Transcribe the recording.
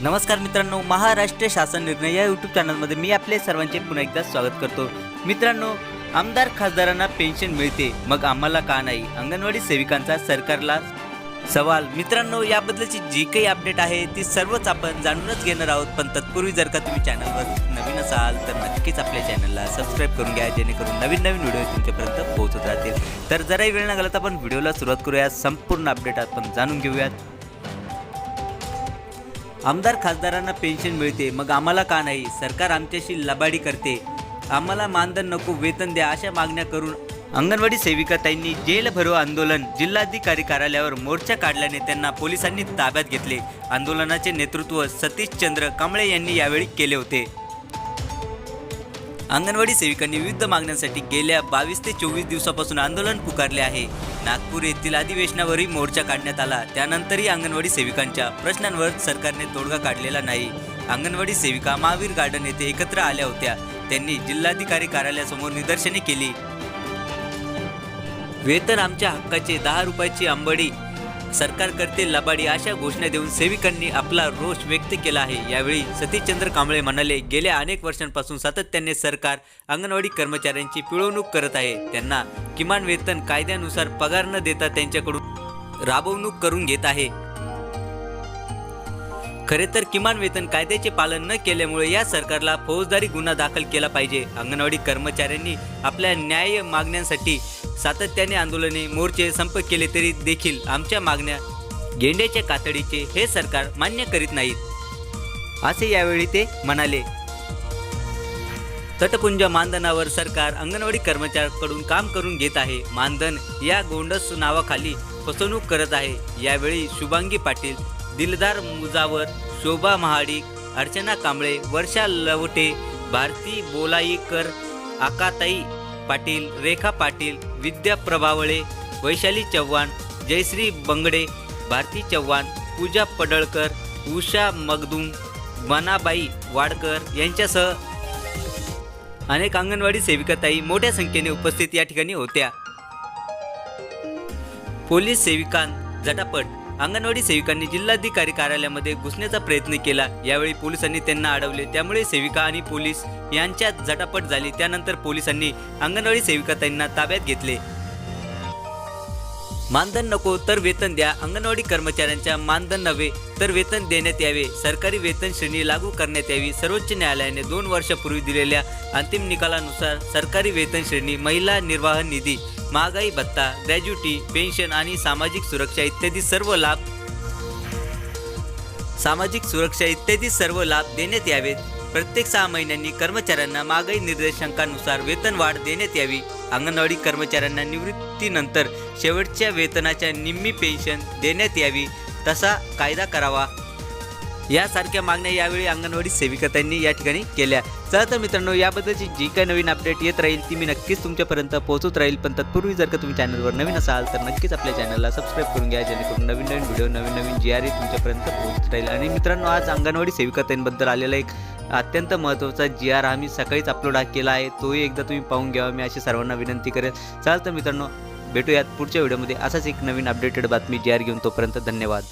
नमस्कार मित्रांनो महाराष्ट्र शासन निर्णय या यूट्यूब चॅनलमध्ये मी आपले सर्वांचे पुन्हा एकदा स्वागत करतो. मित्रांनो आमदार खासदारांना पेन्शन मिळते मग आम्हाला का नाही? अंगणवाडी सेविकांचा सरकारला सवाल. मित्रांनो याबद्दलची जी काही अपडेट आहे ती सर्वच आपण जाणूनच घेणार आहोत. पण तत्पूर्वी जर का तुम्ही चॅनलवर नवीन असाल तर नक्कीच आपल्या चॅनलला सबस्क्राईब करून घ्या जेणेकरून नवीन नवीन व्हिडिओ तुमच्यापर्यंत पोहोचत राहतील. तर जराही वेळ न घालत आपण व्हिडिओला सुरुवात करूया. संपूर्ण अपडेट आपण जाणून घेऊयात. आमदार खासदारांना पेन्शन मिळते मग आम्हाला का नाही? सरकार आमच्याशी लबाडी करते. आम्हाला मानधन नको वेतन द्या अशा मागण्या करून अंगणवाडी सेविका ताईंनी जेल भरो आंदोलन जिल्हाधिकारी कार्यालयावर मोर्चा काढल्याने त्यांना पोलिसांनी ताब्यात घेतले. आंदोलनाचे नेतृत्व सतीश चंद्र कांबळे यांनी यावेळी केले होते. अंगणवाडी सेविकांनी विविध मागण्यांसाठी गेल्या बावीस ते चोवीस दिवसापासून आंदोलन पुकारले आहे. नागपूर येथील अधिवेशनावरही मोर्चा काढण्यात आला. त्यानंतरही अंगणवाडी सेविकांच्या प्रश्नांवर सरकारने तोडगा काढलेला नाही. अंगणवाडी सेविका महावीर गार्डन येथे एकत्र आल्या होत्या. त्यांनी जिल्हाधिकारी कार्यालयासमोर निदर्शने केली. वेतन आमच्या हक्काचे दहा रुपयाची अंबडी सरकार करते लबाडी अशा घोषणा देऊन सेविकांनी आपला रोष व्यक्त केला आहे. यावेळी सतीशचंद्र कांबळे म्हणाले गेल्या अनेक वर्षांपासून सातत्याने सरकार अंगणवाडी कर्मचाऱ्यांची पिळवणूक करत आहे. त्यांना किमान वेतन कायद्यानुसार पगार न देता त्यांच्याकडून राबवणूक करून घेत आहे. खरे तर किमान वेतन कायद्याचे पालन न केल्यामुळे या सरकारला फौजदारी गुन्हा दाखल केला पाहिजे. अंगणवाडी कर्मचाऱ्यांनी आपल्या न्याय मागण्यांसाठी सातत्याने आंदोलने मोर्चे संप केले तरी देखील आमच्या मागण्या गेंड्याच्या कातडीचे हे सरकार मान्य करीत नाहीत असे यावेळी ते म्हणाले. तटपुंज मानधनावर सरकार अंगणवाडी कर्मचाऱ्यांकडून काम करून घेत आहे. मानधन या गोंडस नावाखाली फसवणूक करत आहे. यावेळी शुभांगी पाटील दिलदार मुजावर शोभा महाडिक अर्चना कांबळे वर्षा लवटे भारती बोलाईकर आकाताई पाटील रेखा पाटील विद्या प्रभावळे वैशाली चव्हाण जयश्री बंगडे भारती चव्हाण पूजा पडळकर उषा मगदूम मनाबाई वाडकर यांच्यासह अनेक अंगणवाडी सेविकाताई मोठ्या संख्येने उपस्थित या ठिकाणी होत्या. पोलीस सेविकांत झटापट अंगणवाडी सेविकांनी जिल्हाधिकारी कार्यालयामध्ये घुसण्याचा प्रयत्न केला. यावेळी पोलिसांनी त्यांना अडवले. त्यामुळे सेविका आणि पोलीस यांच्यात झटापट झाली. त्यानंतर पोलिसांनी अंगणवाडी सेविका त्यांना ताब्यात घेतले. मानधन नको तर वेतन द्या. अंगणवाडी कर्मचाऱ्यांच्या मानधन नव्हे तर वेतन देण्यात यावे. सरकारी वेतन श्रेणी लागू करण्यात यावी. सर्वोच्च न्यायालयाने दोन वर्षापूर्वी दिलेल्या अंतिम निकालानुसार सरकारी वेतन श्रेणी महिला निर्वाह निधी महागाई भत्ता ग्रॅज्युटी पेन्शन आणि सामाजिक सुरक्षा इत्यादी सर्व लाभ सामाजिक सुरक्षा इत्यादी सर्व लाभ देण्यात यावेत. प्रत्येक सहा महिन्यांनी कर्मचाऱ्यांना महागाई निर्देशांकानुसार वेतन वाढ देण्यात यावी. अंगणवाडी कर्मचाऱ्यांना निवृत्तीनंतर शेवटच्या वेतनाच्या निम्मी पेन्शन देण्यात यावी. तसा कायदा करावा. यासारख्या मागण्या यावेळी अंगणवाडी सेविकातांनी या ठिकाणी केल्या. चला तर मित्रांनो याबद्दलची जी काही नवीन अपडेट येत राहील ती मी नक्कीच तुमच्यापर्यंत पोहोचत राहील. पण तत्पूर्वी जर का तुम्ही चॅनलवर नवीन असाल तर नक्कीच आपल्या चॅनलला सबस्क्राईब करून घ्या जेणेकरून नवीन नवीन व्हिडिओ नवीन नवीन जी आर तुमच्यापर्यंत पोहोचत राहील. आणि मित्रांनो आज अंगणवाडी सेविकातांबद्दल आलेला एक अत्यंत महत्त्वाचा जी आर आम्ही सकाळीच अपलोड केला आहे. तोही एकदा तुम्ही पाहून घ्यावा. मी अशी सर्वांना विनंती करेल. चालतं मित्रांनो भेटूयात पुढच्या व्हिडिओमध्ये असाच एक नवीन अपडेटेड बातमी जी आर घेऊन तोपर्यंत धन्यवाद.